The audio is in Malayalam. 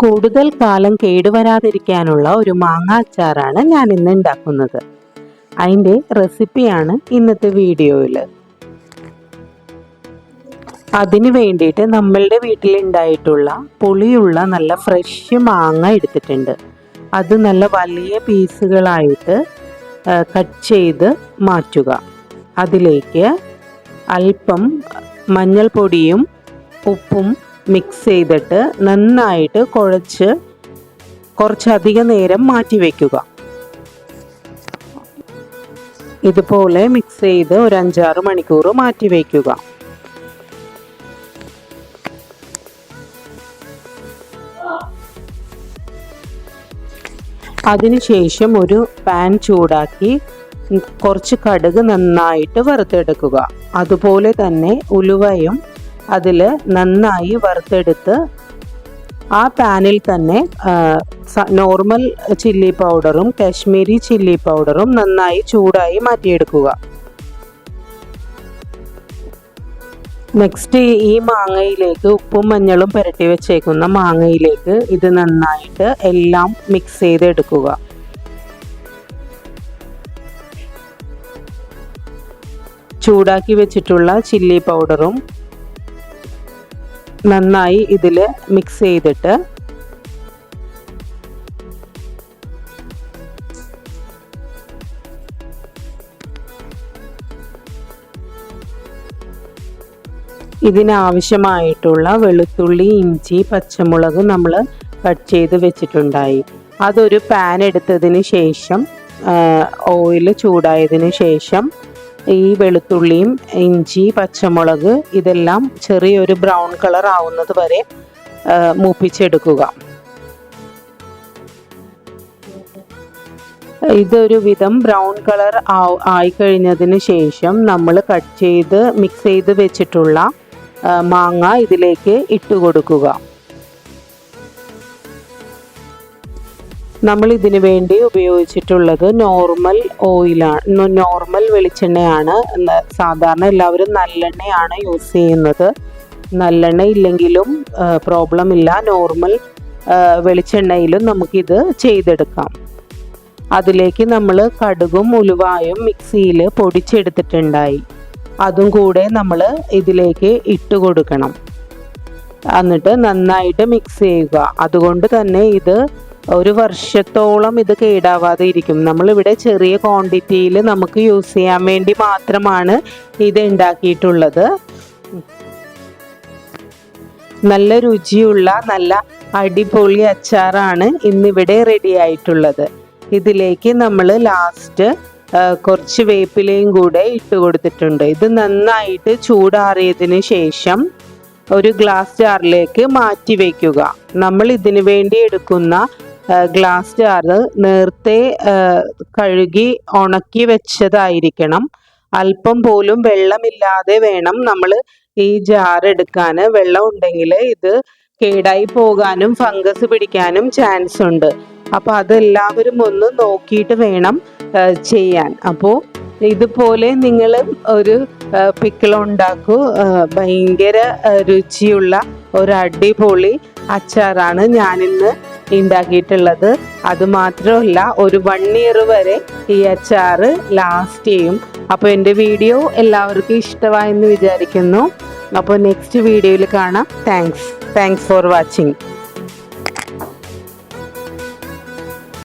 കൂടുതൽ കാലം കേടുവരാതിരിക്കാനുള്ള ഒരു മാങ്ങ അച്ചാറാണ് ഞാൻ ഇന്ന് ഉണ്ടാക്കുന്നത്. അതിന്റെ റെസിപ്പിയാണ് ഇന്നത്തെ വീഡിയോയിൽ. അതിന് വേണ്ടിയിട്ട് നമ്മളുടെ വീട്ടിലുണ്ടായിട്ടുള്ള പുളിയുള്ള നല്ല ഫ്രഷ് മാങ്ങ എടുത്തിട്ടുണ്ട്. അത് നല്ല വലിയ പീസുകളായിട്ട് കട്ട് ചെയ്ത് മാറ്റുക. അതിലേക്ക് അല്പം മഞ്ഞൾപ്പൊടിയും ഉപ്പും മിക്സ് ചെയ്തിട്ട് നന്നായിട്ട് കുഴച്ച് കുറച്ചധികം നേരം മാറ്റി വയ്ക്കുക ഇതുപോലെ മിക്സ് ചെയ്ത് ഒരു അഞ്ചാറ് മണിക്കൂർ മാറ്റി വയ്ക്കുക അതിനുശേഷം ഒരു പാൻ ചൂടാക്കി കുറച്ച് കടുക് നന്നായിട്ട് വറുത്തെടുക്കുക. അതുപോലെ തന്നെ ഉലുവയും അതിൽ നന്നായി വറുത്തെടുത്ത് ആ പാനിൽ തന്നെ നോർമൽ ചില്ലി പൗഡറും കാശ്മീരി ചില്ലി പൗഡറും നന്നായി ചൂടായി മാറ്റിയെടുക്കുക. നെക്സ്റ്റ് ഈ മാങ്ങയിലേക്ക് ഉപ്പും മഞ്ഞളും പുരട്ടി വെച്ചേക്കുന്ന മാങ്ങയിലേക്ക് ഇത് നന്നായിട്ട് എല്ലാം മിക്സ് ചെയ്തെടുക്കുക. ചൂടാക്കി വെച്ചിട്ടുള്ള ചില്ലി പൗഡറും നന്നായി ഇതിൽ മിക്സ് ചെയ്തിട്ട് ഇതിനാവശ്യമായിട്ടുള്ള വെളുത്തുള്ളി ഇഞ്ചി പച്ചമുളക് നമ്മൾ കട്ട് ചെയ്ത് വെച്ചിട്ടുണ്ടായി. അതൊരു പാൻ എടുത്തതിന് ശേഷം ഓയിൽ ചൂടായതിന് ശേഷം ഈ വെളുത്തുള്ളിയും ഇഞ്ചി പച്ചമുളക് ഇതെല്ലാം ചെറിയൊരു ബ്രൗൺ കളർ ആവുന്നത് വരെ മൂപ്പിച്ചെടുക്കുക. ഇതൊരു വിധം ബ്രൗൺ കളർ ആയി കഴിഞ്ഞതിന് ശേഷം നമ്മൾ കട്ട് ചെയ്ത് മിക്സ് ചെയ്ത് വെച്ചിട്ടുള്ള മാങ്ങ ഇതിലേക്ക് ഇട്ട് കൊടുക്കുക. നമ്മൾ ഇതിനു വേണ്ടി ഉപയോഗിച്ചിട്ടുള്ളത് നോർമൽ ഓയിലാണ്. നോർമൽ വെളിച്ചെണ്ണയാണ്. സാധാരണ എല്ലാവരും നല്ലെണ്ണയാണ് യൂസ് ചെയ്യുന്നത്. നല്ലെണ്ണ ഇല്ലെങ്കിലും പ്രോബ്ലം ഇല്ല. നോർമൽ വെളിച്ചെണ്ണയിലും നമുക്കിത് ചെയ്തെടുക്കാം. അതിലേക്ക് നമ്മൾ കടുകും ഉലുവായും മിക്സിയിൽ പൊടിച്ചെടുത്തിട്ടുണ്ടായി. അതും കൂടെ നമ്മൾ ഇതിലേക്ക് ഇട്ട് കൊടുക്കണം. എന്നിട്ട് നന്നായിട്ട് മിക്സ് ചെയ്യുക. അതുകൊണ്ട് തന്നെ ഇത് ഒരു വർഷത്തോളം ഇത് കേടാവാതെ ഇരിക്കും. നമ്മളിവിടെ ചെറിയ ക്വാണ്ടിറ്റിയിൽ നമുക്ക് യൂസ് ചെയ്യാൻ വേണ്ടി മാത്രമാണ് ഇത് ഉണ്ടാക്കിയിട്ടുള്ളത്. നല്ല രുചിയുള്ള നല്ല അടിപൊളി അച്ചാറാണ് ഇന്നിവിടെ റെഡി ആയിട്ടുള്ളത്. ഇതിലേക്ക് നമ്മൾ ലാസ്റ്റ് കുറച്ച് വേപ്പിലയും കൂടെ ഇട്ട് കൊടുത്തിട്ടുണ്ട്. ഇത് നന്നായിട്ട് ചൂടാറിയതിന് ശേഷം ഒരു ഗ്ലാസ് ജാറിലേക്ക് മാറ്റി വയ്ക്കുക നമ്മൾ ഇതിനു വേണ്ടി എടുക്കുന്ന ഗ്ലാസ് ജാറ് നേരത്തെ കഴുകി ഉണക്കി വെച്ചതായിരിക്കണം. അല്പം പോലും വെള്ളമില്ലാതെ വേണം നമ്മൾ ഈ ജാർ എടുക്കാൻ വെള്ളം ഉണ്ടെങ്കിൽ ഇത് കേടായി പോകാനും ഫംഗസ് പിടിക്കാനും ചാൻസ് ഉണ്ട്. അപ്പോൾ അതെല്ലാവരും ഒന്ന് നോക്കിയിട്ട് വേണം ചെയ്യാൻ. അപ്പോൾ ഇതുപോലെ നിങ്ങൾ ഒരു പിക്കിൾ ഉണ്ടാക്കൂ. ഭയങ്കര രുചിയുള്ള ഒരു അടിപൊളി അച്ചാറാണ് ഞാനിന്ന് ഉണ്ടാക്കിയിട്ടുള്ളത് അതുമാത്രമല്ല ഒരു വൺ ഇയർ വരെ ഈ അച്ചാറ് ലാസ്റ്റ് ചെയ്യും. അപ്പോൾ എന്റെ വീഡിയോ എല്ലാവർക്കും ഇഷ്ടമായെന്ന് വിചാരിക്കുന്നു. അപ്പോൾ നെക്സ്റ്റ് വീഡിയോയിൽ കാണാം. Thanks thanks for watching